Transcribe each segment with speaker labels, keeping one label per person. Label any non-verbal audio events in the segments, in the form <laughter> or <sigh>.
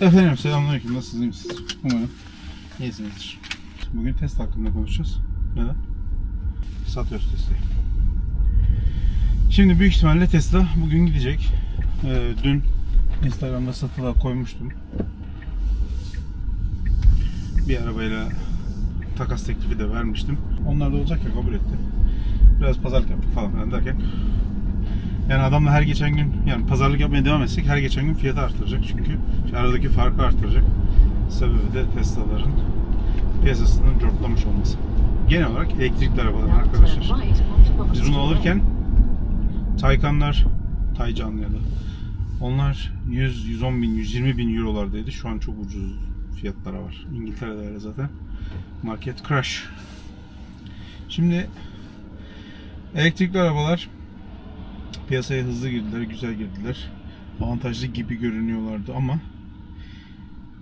Speaker 1: Efendim selamünaleyküm. Nasılsınız? iyi misiniz? Umarım iyisinizdir. Bugün test hakkında konuşacağız. Neden? Satıyoruz Tesla'yı. Şimdi büyük ihtimalle Tesla bugün gidecek. Ee, dün Instagram'da satılığa koymuştum. Bir arabayla takas teklifi de vermiştim. Onlar da olacak ya kabul etti. Biraz pazarlık yaptık falan derken yani adamla her geçen gün yani pazarlık yapmaya devam etsek her geçen gün fiyatı artıracak çünkü işte aradaki farkı artıracak. Sebebi de Tesla'ların piyasasının cortlamış olması. Genel olarak elektrikli arabalar arkadaşlar. Biz bunu alırken Taycanlar, Taycan ya da onlar 100, 110 bin, 120 bin eurolardaydı. Şu an çok ucuz fiyatlara var. İngiltere'de öyle zaten. Market crash. Şimdi elektrikli arabalar piyasaya hızlı girdiler, güzel girdiler. Avantajlı gibi görünüyorlardı ama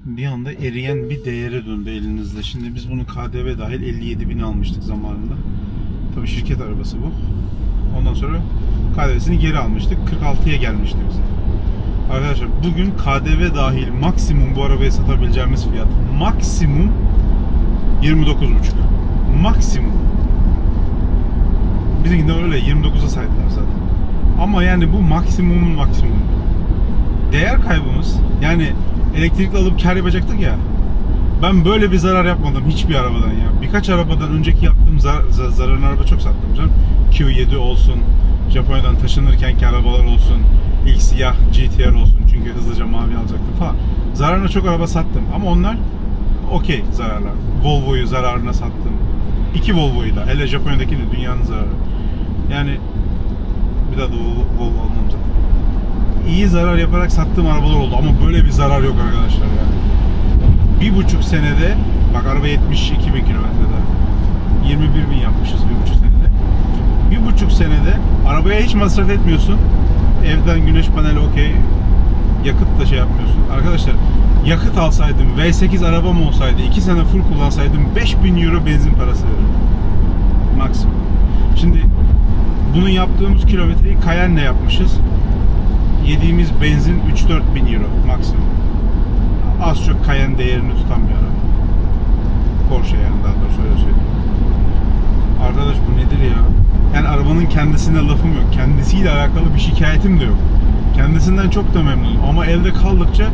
Speaker 1: bir anda eriyen bir değere döndü elinizde. Şimdi biz bunu KDV dahil 57 bin almıştık zamanında. Tabii şirket arabası bu. Ondan sonra KDV'sini geri almıştık. 46'ya gelmişti bize. Arkadaşlar bugün KDV dahil maksimum bu arabayı satabileceğimiz fiyat maksimum 29,5. Maksimum. Bizimkinde öyle 29'a saydılar zaten. Ama yani bu maksimumun maksimumu. Değer kaybımız yani elektrikli alıp kar yapacaktık ya. Ben böyle bir zarar yapmadım hiçbir arabadan ya. Birkaç arabadan önceki yaptığım zar zar- zararın araba çok sattım canım. Q7 olsun, Japonya'dan taşınırkenki arabalar olsun, ilk siyah GTR olsun çünkü hızlıca mavi alacaktım falan. Zararına çok araba sattım ama onlar okey zararlar. Volvo'yu zararına sattım. İki Volvo'yu da. Hele Japonya'daki de dünyanın zararı. Yani bir daha da Volvo, almam zaten. İyi zarar yaparak sattığım arabalar oldu ama böyle bir zarar yok arkadaşlar ya. Bir buçuk senede bak araba 72 bin kilometrede 21 bin yapmışız bir buçuk senede. Bir buçuk senede arabaya hiç masraf etmiyorsun. Evden güneş paneli okey. Yakıt da şey yapmıyorsun. Arkadaşlar yakıt alsaydım V8 arabam olsaydı 2 sene full kullansaydım 5000 euro benzin parası verirdim. Maksimum. Şimdi bunu yaptığımız kilometreyi Cayenne'le yapmışız. Yediğimiz benzin 3-4 bin euro maksimum. Az çok Cayenne değerini tutan bir araba. Porsche yani daha doğrusu öyle söyleyeyim. Arkadaş bu nedir ya? Yani arabanın kendisine lafım yok. Kendisiyle alakalı bir şikayetim de yok. Kendisinden çok da memnunum. Ama elde kaldıkça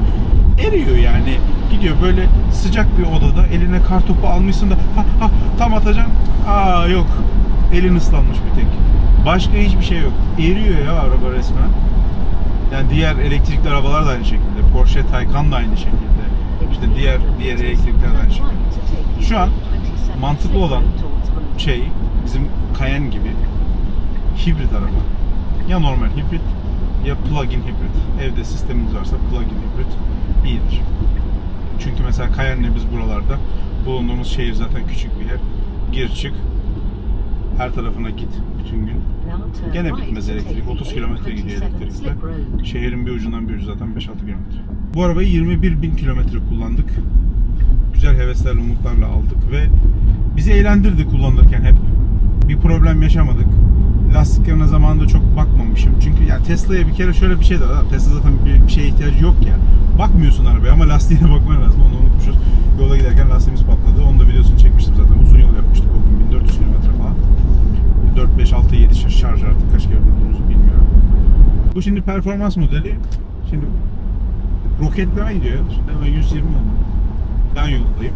Speaker 1: eriyor yani. Gidiyor böyle sıcak bir odada eline kar topu almışsın da ha, ha, tam atacaksın. Aa yok. Elin ıslanmış bir tek. Başka hiçbir şey yok. Eriyor ya araba resmen. Yani diğer elektrikli arabalar da aynı şekilde. Porsche Taycan da aynı şekilde. İşte diğer diğer elektrikler de aynı şekilde. Şu an mantıklı olan şey bizim Cayenne gibi hibrit araba. Ya normal hibrit ya plug-in hibrit. Evde sistemimiz varsa plug-in hibrit iyidir. Çünkü mesela Cayenne'le biz buralarda bulunduğumuz şehir zaten küçük bir yer. Gir çık her tarafına git bütün gün.
Speaker 2: Gene bitmez elektrik. 30 kilometre gidiyor elektrikle.
Speaker 1: Şehrin bir ucundan bir ucu zaten 5-6 kilometre. Bu arabayı 21 bin kilometre kullandık. Güzel heveslerle, umutlarla aldık ve bizi eğlendirdi kullanırken hep. Bir problem yaşamadık. Lastiklerine zamanında çok bakmamışım. Çünkü ya Tesla'ya bir kere şöyle bir şey de var. Tesla zaten bir, bir şeye ihtiyacı yok ya. Bakmıyorsun arabaya ama lastiğine <laughs> bakman lazım. Onu unutmuşuz. Yola giderken lastiğimiz patladı. Onu da videosunu çekmiştim zaten. Uzun yol yapmıştık o gün. 1400 kilometre falan. 4, 5, 6, 7 şarj artık kaç kere durduğumuzu bilmiyorum. Bu şimdi performans modeli. Şimdi roketleme gidiyor. Şimdi hemen 120 oldu. Ben yoldayım.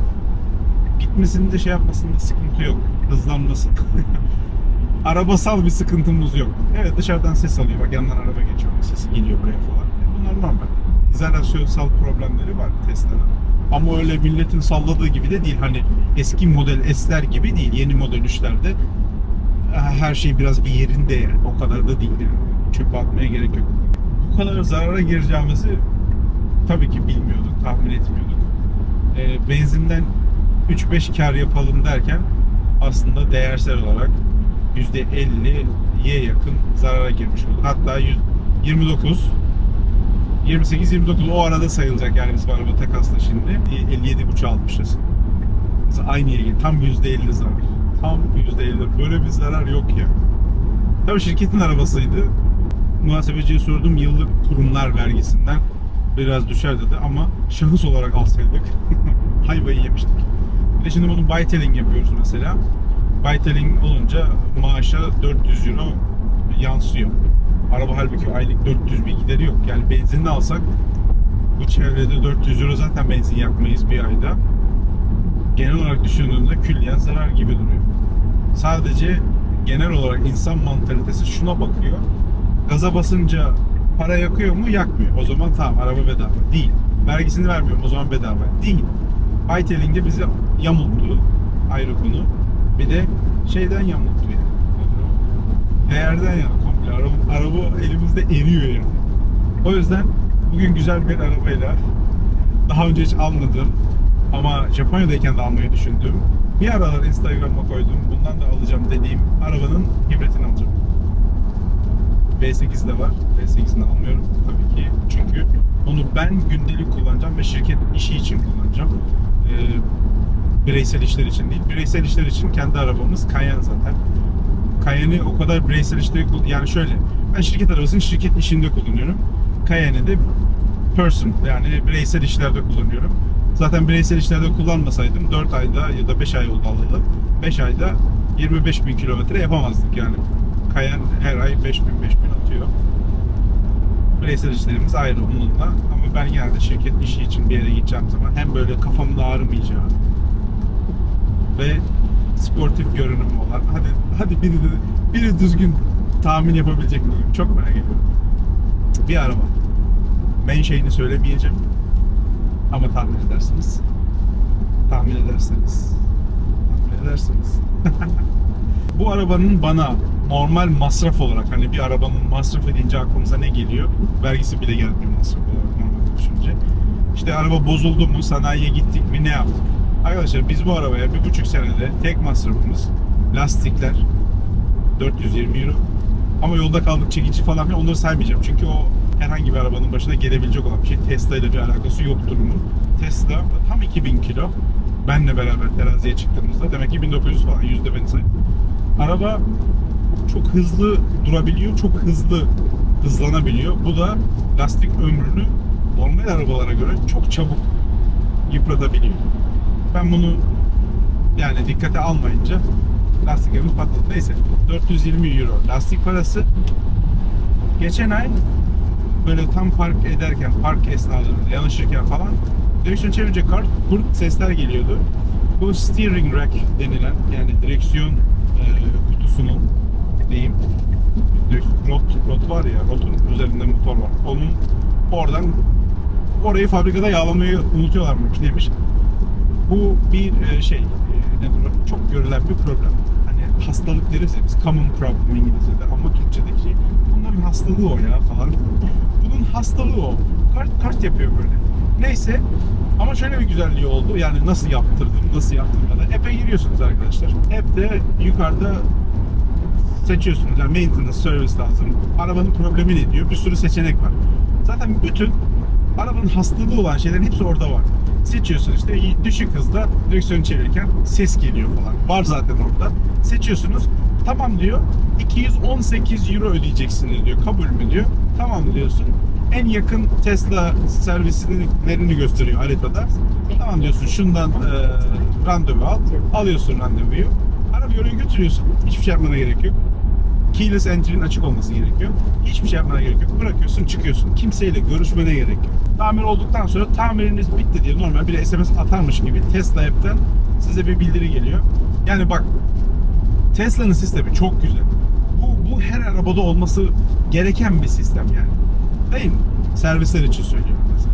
Speaker 1: Gitmesinde şey yapmasında sıkıntı yok. Hızlanmasın. <laughs> Arabasal bir sıkıntımız yok. Evet dışarıdan ses alıyor. Bak yandan araba geçiyor. Sesi geliyor buraya falan. E, Bunlar normal. İzolasyonsal problemleri var Tesla'nın. Ama öyle milletin salladığı gibi de değil. Hani eski model S'ler gibi değil. Yeni model 3'lerde her şey biraz bir yerinde yani. O kadar da değil yani. Çöpe atmaya gerek yok. Bu kadar zarara gireceğimizi tabii ki bilmiyorduk, tahmin etmiyorduk. Ee, benzinden 3-5 kar yapalım derken aslında değersel olarak %50'ye yakın zarara girmiş olduk. Hatta 100 29 28-29 o arada sayılacak yani biz araba takasla şimdi 57.5 almışız. Mesela aynı yere tam %50 zarar. Tam %50. Böyle bir zarar yok ya. Tabii şirketin arabasıydı. Muhasebeciye sordum yıllık kurumlar vergisinden Biraz düşer dedi ama şahıs olarak alsaydık <laughs> hayvayı yemiştik. Bir de şimdi bunu Bytelling yapıyoruz mesela. Bytelling olunca maaşa 400 euro yansıyor. Araba halbuki aylık 400 bir gideri yok. Yani benzinli alsak bu çevrede 400 euro zaten benzin yakmayız bir ayda. Genel olarak düşündüğünde külliyen zarar gibi duruyor. Sadece genel olarak insan mantalitesi şuna bakıyor. Gaza basınca para yakıyor mu? Yakmıyor. O zaman tamam araba bedava. Değil. Vergisini vermiyorum. O zaman bedava. Değil. Byteling'de bizi yamulttu. Ayrı konu. Bir de şeyden yamulttu yani. Değerden ya komple. Araba, araba elimizde eriyor yani. O yüzden bugün güzel bir arabayla daha önce hiç almadım ama Japonya'dayken de almayı düşündüm. Bir aralar Instagram'a koydum. Bundan da alacağım dediğim arabanın hibritini alacağım. V8 de var. V8'ini almıyorum tabii ki. Çünkü onu ben gündelik kullanacağım ve şirket işi için kullanacağım. Ee, bireysel işler için değil. Bireysel işler için kendi arabamız Cayenne zaten. Cayenne'i o kadar bireysel kull- yani şöyle ben şirket arabasını şirket işinde kullanıyorum. Cayenne'i de person yani bireysel işlerde kullanıyorum. Zaten bireysel işlerde kullanmasaydım 4 ayda ya da 5 ay oldu alalı. 5 ayda 25 bin kilometre yapamazdık yani. Cayenne her ay 5 bin 5 bin atıyor. Bireysel işlerimiz ayrı onunla ama ben genelde şirket işi için bir yere gideceğim zaman hem böyle kafamın ağrımayacağı ve sportif görünümü olan hadi hadi biri biri düzgün tahmin yapabilecek miyim? Çok merak ediyorum. Bir araba. Ben şeyini söylemeyeceğim. Ama tahmin edersiniz. Tahmin ederseniz. Tahmin edersiniz. <laughs> Bu arabanın bana normal masraf olarak hani bir arabanın masrafı deyince aklımıza ne geliyor? Vergisi bile gelmiyor masraf olarak normal düşünce. İşte araba bozuldu mu, sanayiye gittik mi ne yaptık? Arkadaşlar biz bu arabaya bir buçuk senede tek masrafımız lastikler 420 euro. Ama yolda kaldık çekici falan filan onları saymayacağım. Çünkü o herhangi bir arabanın başına gelebilecek olan bir şey. Tesla ile bir alakası yok durumu. Tesla tam 2000 kilo. Benle beraber teraziye çıktığımızda demek ki 1900 falan yüzde beni say. Araba çok hızlı durabiliyor, çok hızlı hızlanabiliyor. Bu da lastik ömrünü normal arabalara göre çok çabuk yıpratabiliyor. Ben bunu yani dikkate almayınca lastiklerimiz patladı. Neyse 420 euro lastik parası. Geçen ay böyle tam park ederken, park esnasında yanaşırken falan direksiyon çevirince kart, kurt sesler geliyordu. Bu steering rack denilen yani direksiyon e, kutusunun diyeyim rot, rot var ya rotun üzerinde motor var. Onun oradan orayı fabrikada yağlamayı unutuyorlarmış neymiş. Bu bir e, şey e, nedir o? çok görülen bir problem. Hani hastalık deriz ya biz common problem İngilizce'de ama Türkçedeki şey bunların hastalığı o ya falan. Bunun hastalığı o. Kart kart yapıyor böyle. Neyse ama şöyle bir güzelliği oldu. Yani nasıl yaptırdım, nasıl yaptırmadan. App'e giriyorsunuz arkadaşlar. App'te yukarıda seçiyorsunuz. Yani maintenance, service lazım. Arabanın problemi ne diyor? Bir sürü seçenek var. Zaten bütün arabanın hastalığı olan şeylerin hepsi orada var. Seçiyorsun işte düşük hızda direksiyonu çevirirken ses geliyor falan. Var zaten orada. Seçiyorsunuz. Tamam diyor. 218 euro ödeyeceksiniz diyor. Kabul mü diyor. Tamam diyorsun. En yakın Tesla servislerini gösteriyor haritada. Tamam diyorsun şundan e, randevu al. Alıyorsun randevuyu. Arabayı oraya götürüyorsun. Hiçbir şey yapmana gerek yok. Keyless entry'nin açık olması gerekiyor. Hiçbir şey yapmana gerek yok. Bırakıyorsun çıkıyorsun. Kimseyle görüşmene gerek yok. Tamir olduktan sonra tamiriniz bitti diye normal bir SMS atarmış gibi Tesla app'ten size bir bildiri geliyor. Yani bak Tesla'nın sistemi çok güzel. Bu, bu her arabada olması gereken bir sistem yani. Değil mi? Servisler için söylüyorum mesela.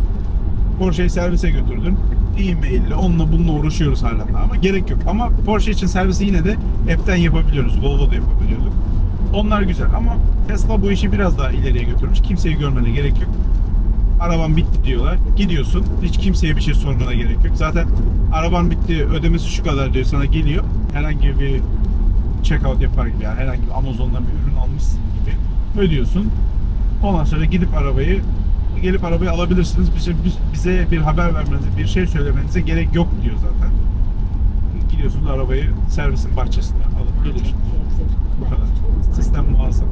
Speaker 1: Porsche'yi servise götürdün. E-mail onunla bununla uğraşıyoruz hala ama gerek yok. Ama Porsche için servisi yine de app'ten yapabiliyoruz. Volvo'da yapabiliyorduk. Onlar güzel ama Tesla bu işi biraz daha ileriye götürmüş. Kimseyi görmene gerek yok. Araban bitti diyorlar. Gidiyorsun. Hiç kimseye bir şey sormana gerek yok. Zaten araban bitti ödemesi şu kadar diyor sana geliyor. Herhangi bir checkout yapar gibi yani herhangi bir Amazon'dan bir ürün almışsın gibi ödüyorsun. Ondan sonra gidip arabayı gelip arabayı alabilirsiniz. Bize, bize bir haber vermenize, bir şey söylemenize gerek yok diyor zaten. Gidiyorsunuz arabayı servisin bahçesinden alıp geliyorsunuz. Bu kadar. Sistem muazzam.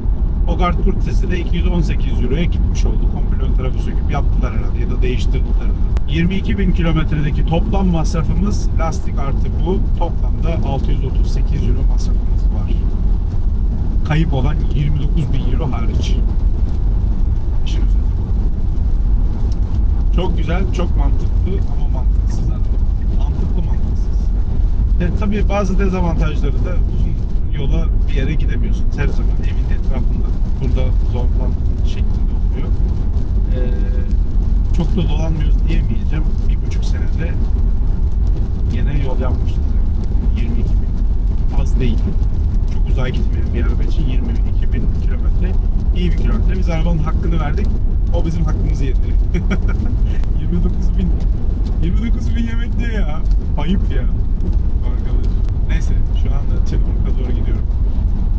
Speaker 1: Bogart Kurtesi de 218 Euro'ya gitmiş oldu. Komple ön tarafı söküp yaptılar herhalde ya da değiştirdiler. 22 bin kilometredeki toplam masrafımız lastik artı bu toplamda 638 Euro masrafımız var. Kayıp olan 29 bin Euro hariç. Çok güzel, çok mantıklı ama mantıksız araba. Mantıklı mantıksız. E, tabii bazı dezavantajları da uzun yola bir yere gidemiyorsun. Her zaman evin etrafında. Burada zorlan şeklinde oluyor. E, çok da dolanmıyoruz diyemeyeceğim. Bir buçuk senede yine yol yapmışız. Yani. 22 bin. Az değil. Çok uzağa gitmeyen bir araba için 22 bin kilometre iyi bir kilometre. Biz arabanın hakkını verdik. O bizim hakkımızı yedi. 29 <laughs> bin. 29 bin yemek ne ya? Ayıp ya. Arkadaş. Neyse şu anda Çırpınık'a doğru gidiyorum.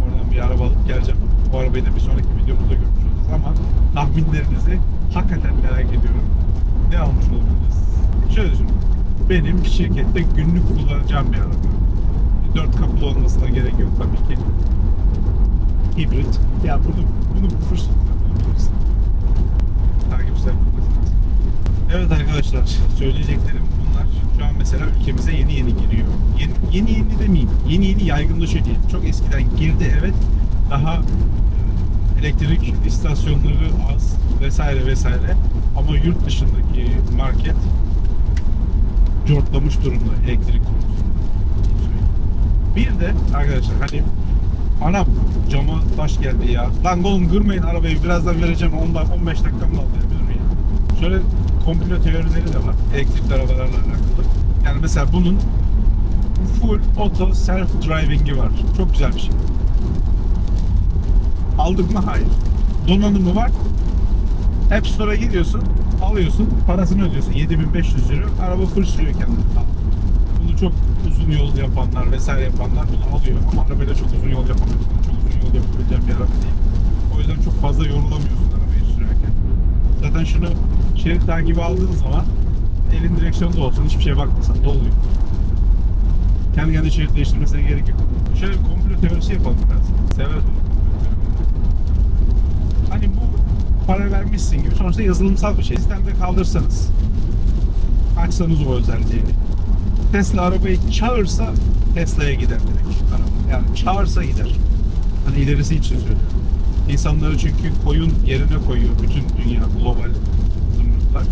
Speaker 1: Oradan bir araba alıp geleceğim. O arabayı da bir sonraki videomuzda görmüş olacağız ama tahminlerinizi hakikaten merak ediyorum. Ne almış olabiliriz? Şöyle düşün. Benim şirkette günlük kullanacağım bir araba. Dört kapılı olmasına gerek yok tabii ki. Hibrit. Ya bunu bunu bu fırsatla bulabilirsin. Lazım. Evet arkadaşlar söyleyeceklerim bunlar. Şu an mesela ülkemize yeni yeni giriyor. Yeni yeni, yeni demeyeyim. Yeni yeni yaygınlaşıyor diyelim. Çok eskiden girdi evet. Daha e, elektrik istasyonları az vesaire vesaire. Ama yurt dışındaki market cortlamış durumda elektrik konusunda. Bir de arkadaşlar hani anam cama taş geldi ya. Lan oğlum kırmayın arabayı birazdan vereceğim 10 dak- 15 dakikamı aldı ya bir durun ya. Şöyle komplo teorileri de var elektrikli arabalarla alakalı. Yani mesela bunun full auto self driving'i var. Çok güzel bir şey. Aldık mı? Hayır. Donanımı var. App Store'a gidiyorsun, alıyorsun, parasını ödüyorsun. 7500 euro. Araba full sürüyor kendini. Bunu çok uzun yol yapanlar vesaire yapanlar bunu alıyor. Ama arabayla çok uzun yol yapamıyorsun. Çok uzun yol yapabileceğim bir araba değil. O yüzden çok fazla yorulamıyorsun arabayı sürerken. Zaten şunu şerit takibi aldığın zaman elin direksiyonda olsun hiçbir şeye bakmasan da oluyor. Kendi kendine şerit değiştirmesine gerek yok. Şöyle bir komplo teorisi yapalım biraz. Sever bunu. Hani bu para vermişsin gibi sonuçta yazılımsal bir şey. Sistemde kaldırsanız açsanız o özelliğini. Tesla arabayı çağırsa Tesla'ya gider araba. Yani çağırsa gider. Hani ilerisi için söylüyorum. İnsanları çünkü koyun yerine koyuyor bütün dünya global zımrıtlar.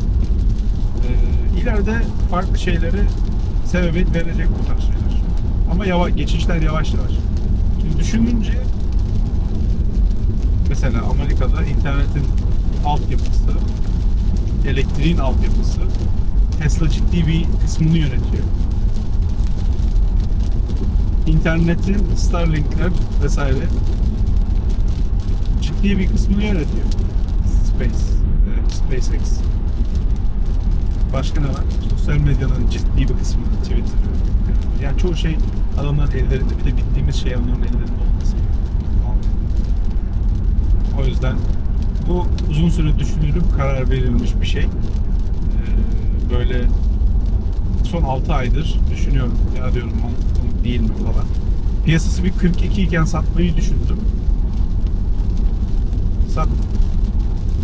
Speaker 1: Ee, ileride farklı şeyleri sebebiyet verecek bu tarz şeyler. Ama yavaş, geçişler yavaş yavaş. Şimdi düşününce mesela Amerika'da internetin altyapısı, elektriğin altyapısı Tesla ciddi bir kısmını yönetiyor. İnternetin Starlink'ler vesaire ciddi bir kısmını yönetiyor. Space, e, SpaceX. Başka ne var? Sosyal medyanın ciddi bir kısmını Twitter. Yani çoğu şey adamların ellerinde. Bir de bildiğimiz şey onların ellerinde olması. O yüzden bu uzun süre düşünülüp karar verilmiş bir şey. Ee, böyle son 6 aydır düşünüyorum. Ya diyorum mantıklı değil mi falan. Piyasası bir 42 iken satmayı düşündüm. Sat.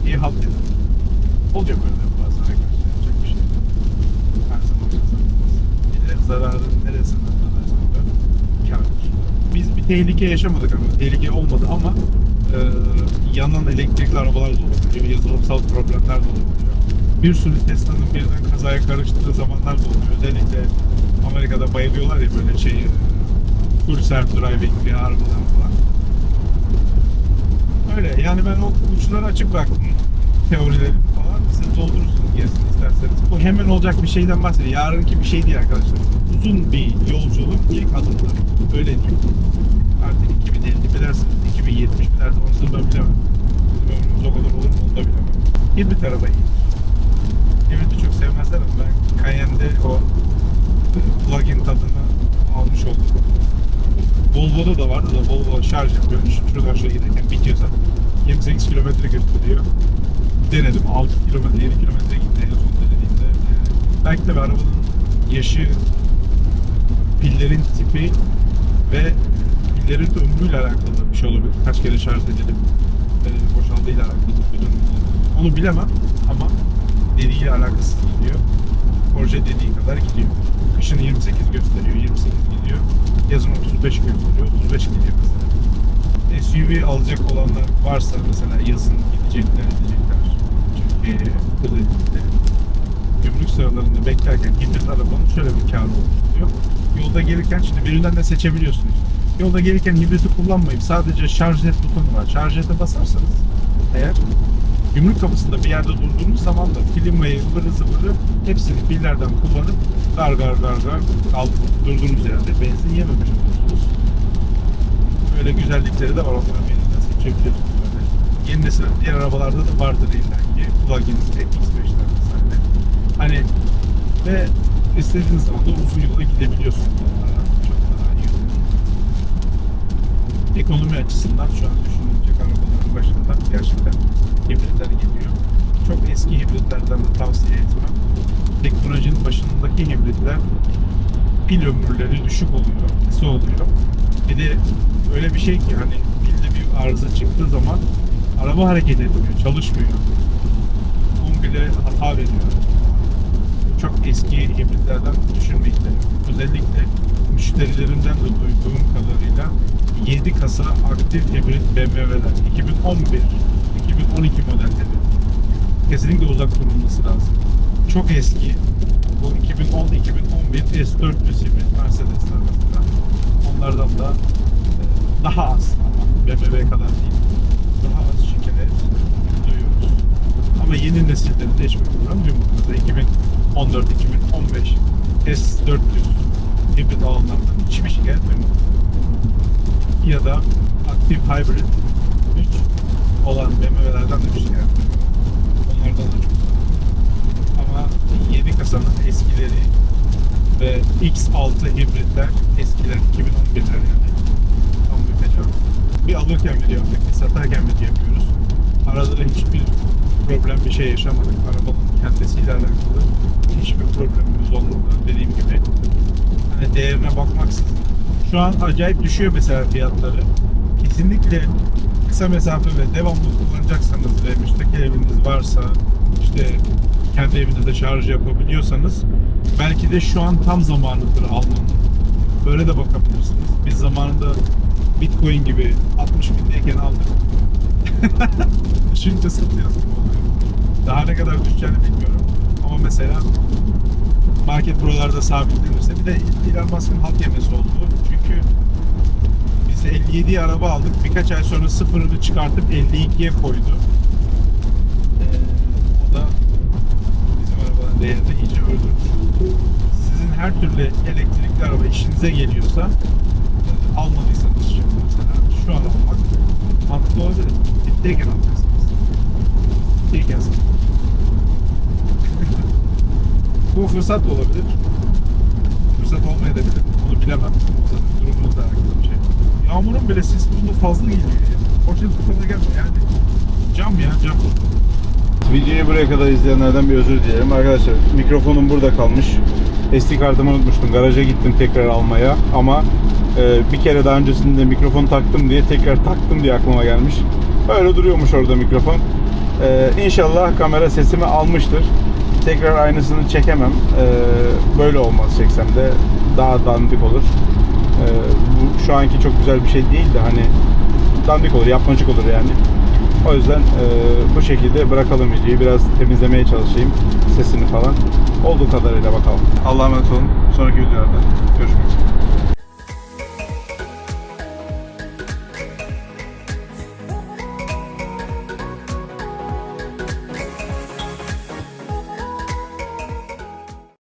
Speaker 1: İyi halt. Olacak öyle bazen. Yapacak bir şey. Her zaman kazanılmaz. Bir de zararın neresinden dönersen dön. Kârdır. Biz bir tehlike yaşamadık ama. Tehlike olmadı ama e, yanan elektrikli arabalar da olabiliyor. Yazılımsal problemler de olabiliyor. Bir sürü Tesla'nın birden kazaya karıştığı zamanlar da oluyor. Özellikle Amerika'da bayılıyorlar ya böyle şey full self driving bir arabalar falan. Öyle yani ben o uçları açık bıraktım teorileri falan. Siz doldurursunuz gerisini isterseniz. Bu hemen olacak bir şeyden bahsediyor. Yarınki bir şey değil arkadaşlar. Uzun bir yolculuk ilk adımlar. Öyle değil. Artık 2050 mi dersiniz, 2070 mi dersiniz onu ben bilemem. Bizim ömrümüz o kadar olur mu onu da bilemem. Hibrit arabayı. Hibrit'i çok sevmezler ama ben Cayenne'de o e, plug-in tadını almış oldum. Volvo'da da vardı da Volvo şarj yapıyor. Şuradan şuraya giderken bitiyorsa 28 kilometre gösteriyor. Denedim 6 kilometre 7 kilometre gitti en son denediğimde. Belki de arabanın yaşı, pillerin tipi ve pillerin ömrüyle alakalı bir şey olabilir. Kaç kere şarj edelim. e, boşaldığıyla alakalı bir durum. Onu bilemem ama dediğiyle alakasız gidiyor. Proje dediği kadar gidiyor. Kışın 28 gösteriyor, 28 gidiyor. Yazın 35 gösteriyor, 35 gidiyor mesela. SUV alacak olanlar varsa mesela yazın gidecekler, gidecekler. Kılıçdaroğlu'na gümrük sıralarında beklerken hibrit arabanın şöyle bir kârı oluyor. Yolda gelirken şimdi birinden de seçebiliyorsunuz. Yolda gelirken hibriti kullanmayıp sadece şarj et butonu var. Şarj ete basarsanız eğer gümrük kapısında bir yerde durduğunuz zaman da klimayı, ıvırı zıvırı hepsini pillerden kullanıp gar gar gar gar kaldık durduğunuz yerde benzin yememiş oluyorsunuz. Böyle güzellikleri de var. Onları birinden seçebiliyorsunuz. Yeni nesil diğer arabalarda da vardır illa ki. Plug-in X5'ler vesaire. Hani ve istediğiniz zaman da uzun yola gidebiliyorsunuz. Çok daha iyi. Ekonomi açısından şu an düşünülecek arabaların başında gerçekten hibritler geliyor. Çok eski hibritlerden de tavsiye etmem. Teknolojinin başındaki hibritler pil ömürleri düşük oluyor, kısa oluyor. Bir de öyle bir şey ki hani pilde bir arıza çıktığı zaman araba hareket etmiyor, çalışmıyor. Komple hata veriyor. Çok eski hibritlerden düşünmeyin derim. Özellikle müşterilerimden de duyduğum kadarıyla 7 kasa aktif hibrit BMW'ler 2011, 2012 modelleri kesinlikle uzak durulması lazım. Çok eski. Bu 2010-2011 S400 hibrit Mercedesler mesela. Onlardan da e, daha az ama BMW kadar değil. Daha az şikayet duyuyoruz. Ama yeni nesillerinde hiçbir problem duymadığımızda 2014-2015 S400 hibrit alanlardan hiçbir şikayet duymadım. Ya da aktif hybrid 3 olan BMW'lerden de bir şikayet duymadım. Onlardan da çok ama yeni kasanın eskileri ve X6 hibritler eskiler 2011'ler yani tam bir tecavüz. Bir alırken video yaptık, bir satarken video yapıyoruz. Arada da hiçbir problem bir şey yaşamadık. Arabanın kendisiyle alakalı hiçbir problemimiz olmadı dediğim gibi. Hani değerine bakmaksızın. Şu an acayip düşüyor mesela fiyatları. Kesinlikle kısa mesafe ve devamlı kullanacaksanız ve müstakil eviniz varsa işte kendi evinizde şarj yapabiliyorsanız belki de şu an tam zamanıdır almanın. Böyle de bakabilirsiniz. Biz zamanında Bitcoin gibi 60 bindeyken aldık. <laughs> Düşünce satıyoruz. Daha ne kadar düşeceğini bilmiyorum. Ama mesela market buralarda sabitlenirse bir de Elon Musk'ın halk yemesi oldu. Çünkü biz 57'ye araba aldık. Birkaç ay sonra sıfırını çıkartıp 52'ye koydu. Ee, o da bizim arabanın değerini iyice öldürmüş. Sizin her türlü elektrikli araba işinize geliyorsa e, almadıysanız şu an almak mantıklı olabilir. Bittiyken alacaksınız. Satın. Bu fırsat olabilir. Fırsat olmayabilir. Onu bilemem. Zaten durumunuzla alakalı bir şey. Yağmurun bile sesi bunda fazla geliyor kadar gelmiyor yani. Cam ya cam.
Speaker 2: Videoyu buraya kadar izleyenlerden bir özür dilerim. Arkadaşlar mikrofonum burada kalmış. SD kartımı unutmuştum. Garaja gittim tekrar almaya ama e, bir kere daha öncesinde mikrofon taktım diye tekrar taktım diye aklıma gelmiş. Öyle duruyormuş orada mikrofon. E, inşallah kamera sesimi almıştır. Tekrar aynısını çekemem. E, böyle olmaz çeksem de daha dandik olur. E, bu şu anki çok güzel bir şey değil de hani dandik olur, yapmacık olur yani. O yüzden e, bu şekilde bırakalım videoyu. Biraz temizlemeye çalışayım sesini falan. Olduğu kadarıyla bakalım. Allah'a emanet olun. Sonraki videolarda görüşmek üzere.